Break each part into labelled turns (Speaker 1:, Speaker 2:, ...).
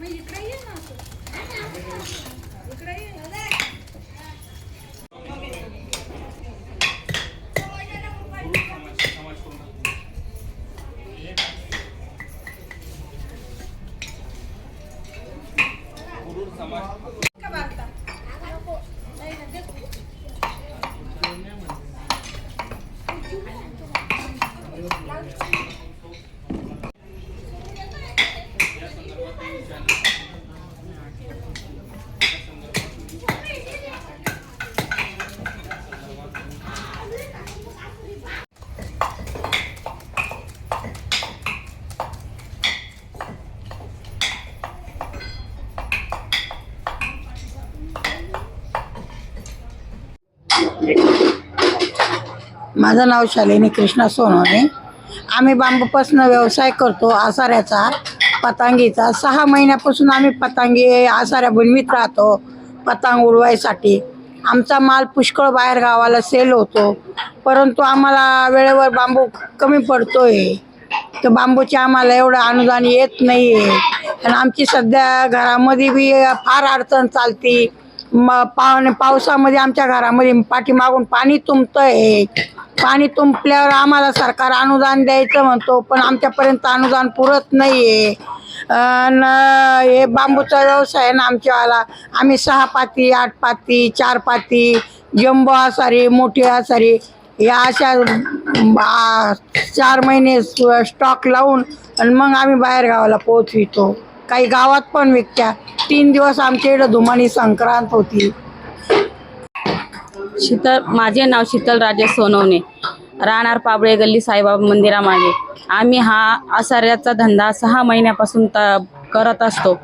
Speaker 1: Ми Україна тут. Україна, так? समाज माझं नाव शालिनी कृष्णा सोनवणे. आम्ही बांबूपासून व्यवसाय करतो आसाऱ्याचा. पतंगीचा सहा महिन्यापासून आम्ही पतंगी आसाऱ्या बनवीत राहतो पतंग उडवायसाठी. आमचा माल पुष्कळ बाहेर गावाला सेल होतो. परंतु आम्हाला वेळेवर बांबू कमी पडतोय. तर बांबूचे आम्हाला एवढं अनुदान येत नाही आहे आणि आमची सध्या घरामध्ये बी फार अडचण चालती. म पावसामध्ये आमच्या घरामध्ये पाठीमागून पाणी तुंबतं आहे पाणी तुंपल्यावर आम्हाला सरकार अनुदान द्यायचं म्हणतो पण आमच्यापर्यंत अनुदान पुरत नाही आहे हे बांबूचा व्यवसाय आहे ना आमच्यावाला. आम्ही सहा पाती आठ पाती चार पाती जंबो आसारी मोठी आसारी या अशा चार महिने स्टॉक लावून आणि मग आम्ही बाहेर गावाला पोहोचवितो. काही गावात पण विकत्या. तीन दिवस आमच्या इकडं धुमानी संक्रांत होती.
Speaker 2: शीतल माझे नाव शीतल राजे सोनवणे. राहणार पाबळे गल्ली साईबाबा मंदिरामागे. आम्ही हा आसाऱ्याचा धंदा सहा महिन्यापासून त करत असतो.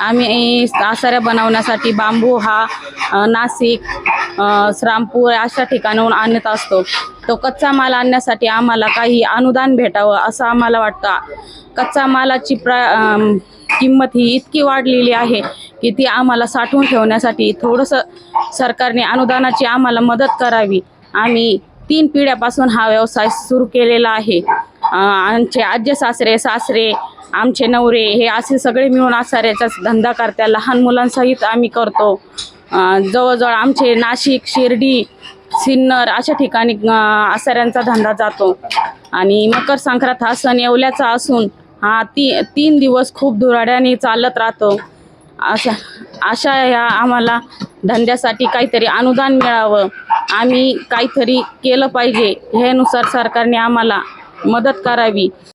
Speaker 2: आम्ही आसाऱ्या बनवण्यासाठी बांबू हा नाशिक श्रामपूर अशा ठिकाणाहून आणत असतो. तो कच्चा माल आणण्यासाठी आम्हाला काही अनुदान भेटावं असं आम्हाला वाटतं. कच्चा मालाची प्र किंमत ही इतकी वाढलेली आहे की ती आम्हाला साठवून ठेवण्यासाठी थोडंसं सरकारने अनुदानाची आम्हाला मदत करावी. आम्ही तीन पिढ्यापासून हा व्यवसाय सुरू केलेला आहे. आमचे आज्य सासरे सासरे आमचे नवरे हे असे सगळे मिळून आसाऱ्याचा धंदा करत्या लहान मुलांसहित आम्ही करतो. जवळजवळ आमचे नाशिक शिर्डी सिन्नर अशा ठिकाणी आसाऱ्यांचा धंदा जातो. आणि मकर संक्रांत हा सण येवल्याचा असून हा ती तीन दिवस खूप धुराड्याने चालत राहतो. अशा अशा या आम्हाला धंद्यासाठी काहीतरी अनुदान मिळावं. आम्ही काहीतरी केलं पाहिजे. ह्यानुसार सरकारने आम्हाला मदत करावी.